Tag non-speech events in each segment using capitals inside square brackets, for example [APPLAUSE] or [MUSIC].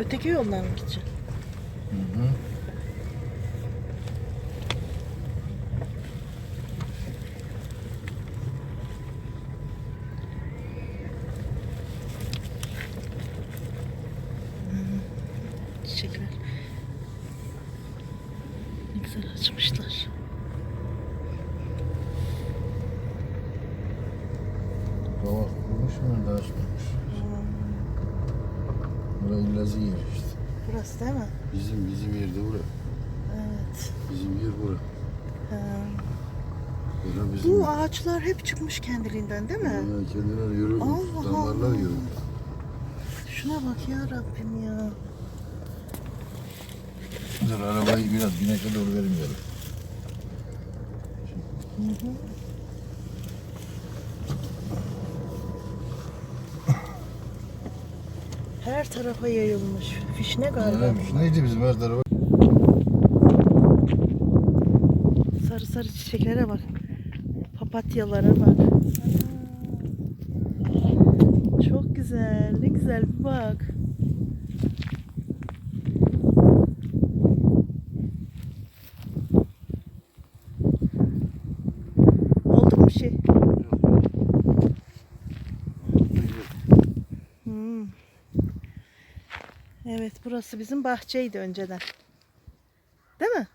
Öteki yoldan mı gideceksin? Hı hı. Çiçekler. Ne güzel açmışlar. Kavak kurmuş mu da açmamış. Burası İllazı yer işte. Burası değil mi? Bizim bizim yerde bura. Evet. Bizim yer bura. Ha. Bura bizim Bu ağaçlar hep çıkmış kendiliğinden değil mi? Ha, kendileri yürü. Allah Damarlar Allah. Şuna bak ya Rabbim ya. Dur arabayı biraz güneşe doğru vermeyelim. Hı hı. Her tarafa yayılmış. Fişne galiba. Neymiş? Neydi bizim her tarafa? Sarı sarı çiçeklere bak. Papatyalara bak. Çok güzel. Ne güzel bir bak. Oldu mu bir şey? Hmm. Evet burası bizim bahçeydi önceden. Değil mi?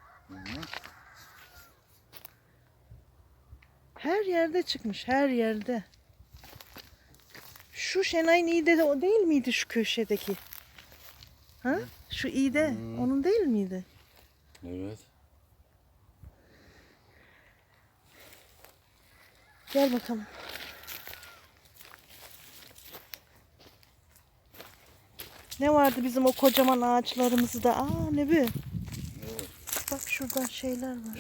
Her yerde çıkmış, her yerde. Şu Şenay'ın iğde de o değil miydi şu köşedeki? Ha? Şu iğde, Hmm. onun değil miydi? Evet. Gel bakalım. Ne vardı bizim o kocaman ağaçlarımızda? Aa ne bu? Bak şurada şeyler var.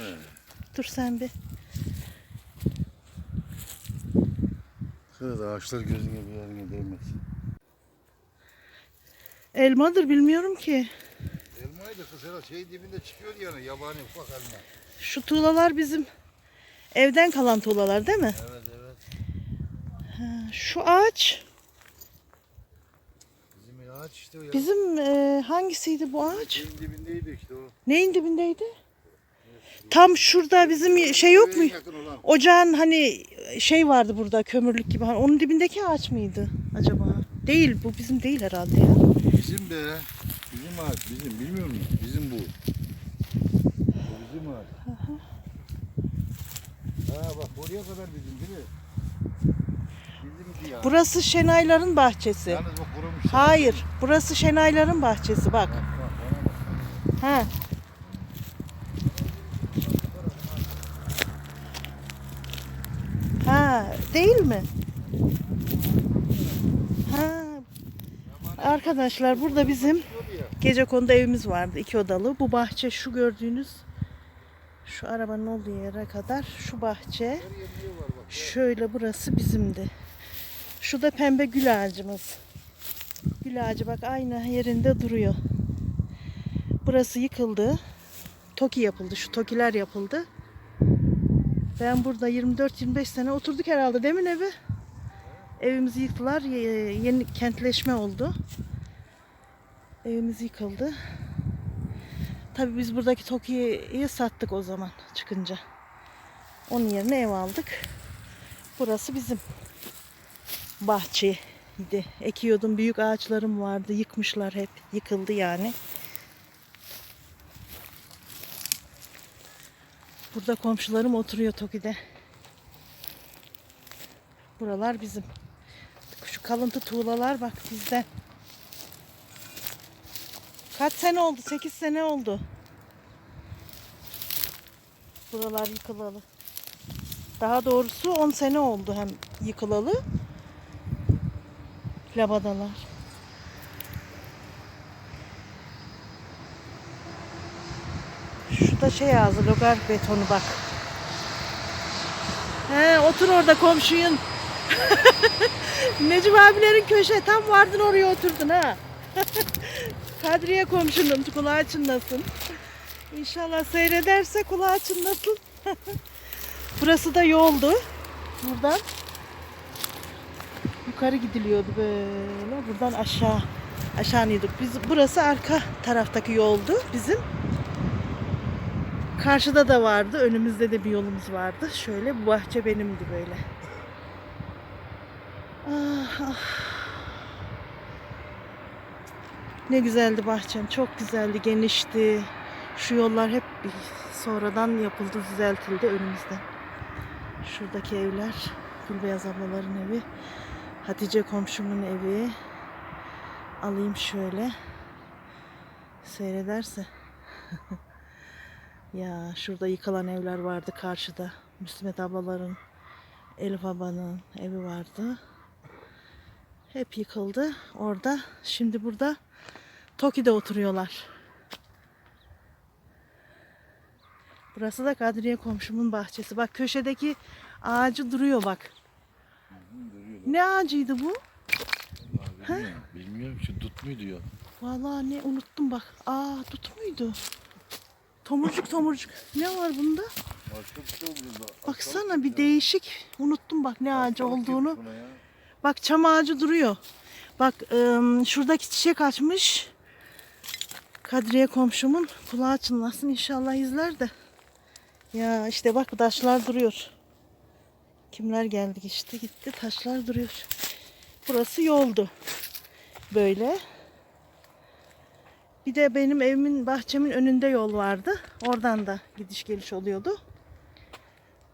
Dur sen bir. Kız ağaçlar gözüne bir yerine değmez. Elmadır bilmiyorum ki. Elmayı da kız herhalde şey dibinde çıkıyor yani yabani ufak elma. Şu tuğlalar bizim evden kalan tuğlalar değil mi? Evet evet. Ha, Şu ağaç ağaç işte o ya. bizim e, hangisiydi bu ağaç? Şeyin dibindeydi işte o. Neyin dibindeydi? Tam şurada bizim şey yok mu? Ocağın hani şey vardı burada kömürlük gibi. Hani onun dibindeki ağaç mıydı acaba? Değil bu bizim değil herhalde ya. Bizim be. Bizim ağaç bizim bilmiyor musun? Bizim bu. Bu bizim ağaç. Ha bak buraya kadar bizim değil mi? Bizimki ya. Burası Şenayların bahçesi. Yalnız bu kurumuş. Hayır, burası Şenayların bahçesi bak. Ha. Ha, değil mi? Ha. Arkadaşlar burada bizim gece konuda evimiz vardı iki odalı. Bu bahçe şu gördüğünüz şu arabanın olduğu yere kadar şu bahçe şöyle burası bizimdi. Şu da pembe gül ağacımız. Gül ağacı bak aynı yerinde duruyor. Burası yıkıldı. Toki yapıldı. Şu tokiler yapıldı. Ben burada 24-25 sene oturduk herhalde değil mi evi? Evimizi yıktılar. Ye- Yeni kentleşme oldu. Evimiz yıkıldı. Tabii biz buradaki Toki'yi sattık o zaman çıkınca. Onun yerine ev aldık. Burası bizim bahçeydi. Ekiyordum. Büyük ağaçlarım vardı. Yıkmışlar hep. Yıkıldı yani. Burada komşularım oturuyor Toki'de. Buralar bizim. Şu kalıntı tuğlalar bak bizden. Kaç sene oldu? 8 sene oldu. Buralar yıkılalı. Daha doğrusu 10 sene oldu hem yıkılalı. Labadalar. Şu da şey ağzı logar betonu bak. He, otur orada komşuyun. [LAUGHS] Necip abilerin köşe tam vardın oraya oturdun ha. [LAUGHS] Kadriye komşunun kulağı çınlasın. İnşallah seyrederse kulağı çınlasın. [LAUGHS] Burası da yoldu. Buradan yukarı gidiliyordu böyle. Buradan aşağı Aşağı iniyorduk. Biz, burası arka taraftaki yoldu bizim. Karşıda da vardı. Önümüzde de bir yolumuz vardı. Şöyle bu bahçe benimdi böyle. Ah, ah. Ne güzeldi bahçem. Çok güzeldi, genişti. Şu yollar hep sonradan yapıldı, düzeltildi önümüzden. Şuradaki evler, Gülbeyaz ablaların evi. Hatice komşumun evi. Alayım şöyle. Seyrederse. [LAUGHS] ya şurada yıkılan evler vardı karşıda. Müsmet ablaların, Elif babanın evi vardı. Hep yıkıldı orada. Şimdi burada Toki'de oturuyorlar. Burası da Kadriye komşumun bahçesi. Bak köşedeki ağacı duruyor bak. Ne ağacıydı bu? Bilmiyorum, bilmiyorum şu dut mu diyor. Vallahi ne unuttum bak. Aa tut muydu? Tomurcuk tomurcuk. Ne var bunda? Başka bir şey oldu da. Baksana bir değişik. Unuttum bak ne ağacı olduğunu. ya. Bak çam ağacı duruyor. Bak ım, şuradaki çiçek açmış. Kadriye komşumun kulağı çınlasın inşallah izler de. Ya işte bak taşlar duruyor. Kimler geldi işte gitti taşlar duruyor. Burası yoldu. Böyle. Bir de benim evimin bahçemin önünde yol vardı. Oradan da gidiş geliş oluyordu.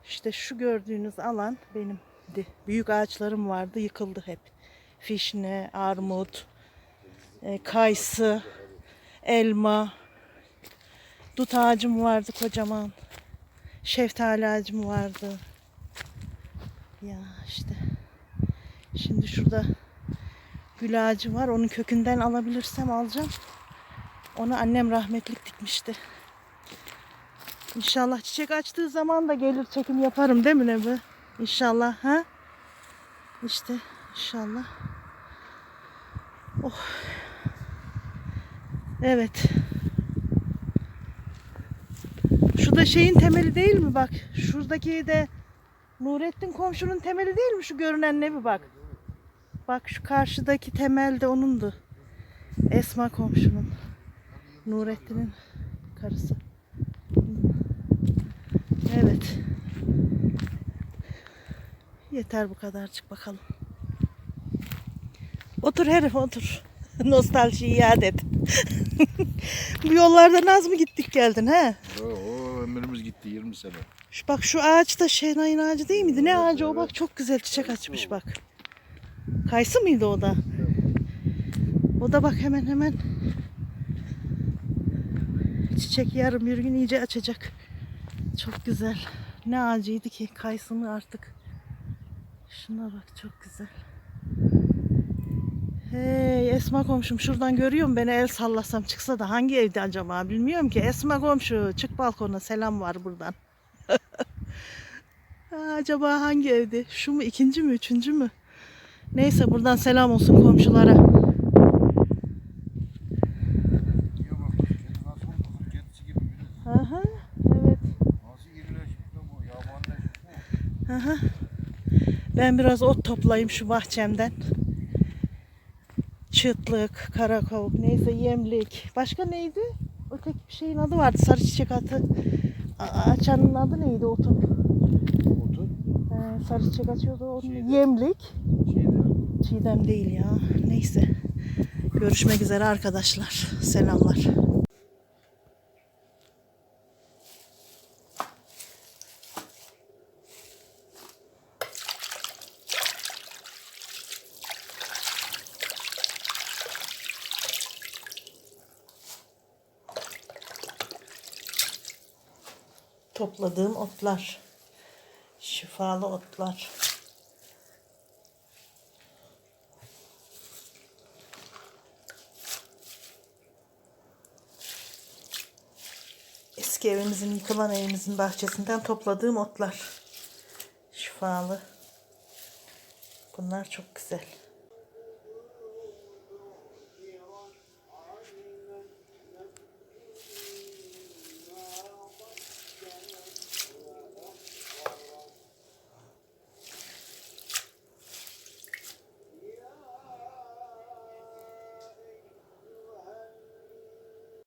İşte şu gördüğünüz alan benimdi. Büyük ağaçlarım vardı, yıkıldı hep. Fişne, armut, e, kayısı, elma, dut ağacım vardı kocaman. Şeftali ağacım vardı. Ya işte. Şimdi şurada gül ağacı var. Onun kökünden alabilirsem alacağım. Onu annem rahmetlik dikmişti. İnşallah çiçek açtığı zaman da gelir çekim yaparım değil mi Nebi? İnşallah ha? İşte inşallah. Oh. Evet. Şu da şeyin temeli değil mi bak? Şuradaki de Nurettin komşunun temeli değil mi şu görünen evi bak. Bak şu karşıdaki temel de onundu. Esma komşunun. Nurettin'in karısı. Evet. Yeter bu kadarcık bakalım. Otur herif otur. [LAUGHS] Nostalji iade et. [LAUGHS] bu yollardan az mı gittik geldin he? Ömrümüz gitti 20 sene. Şu, bak şu ağaç da Şenay'ın ağacı değil miydi? Ne ağacı o bak çok güzel çiçek açmış bak. Kayısı mıydı o da? O da bak hemen hemen çiçek yarım bir gün iyice açacak. Çok güzel. Ne ağacıydı ki kayısı mı artık. Şuna bak çok güzel. Hey Esma komşum şuradan görüyorum beni el sallasam çıksa da hangi evde acaba bilmiyorum ki. Esma komşu çık balkona selam var buradan. [LAUGHS] Acaba hangi evde? Şu mu ikinci mi üçüncü mü? Neyse buradan selam olsun komşulara. Aha, evet. Aha. Ben biraz ot toplayayım şu bahçemden. Çıtlık, karakol, neyse yemlik. Başka neydi? Öteki bir şeyin adı vardı. Sarı çiçek atı. Açanın adı neydi otun? Otu Ee, sarı çiçek açıyordu. Onun Çiğdem. yemlik. şeyde. Çiğdem değil ya. Neyse. Görüşmek üzere arkadaşlar. Selamlar. Topladığım otlar. Şifalı otlar. Eski evimizin, yıkılan evimizin bahçesinden topladığım otlar. Şifalı. Bunlar çok güzel.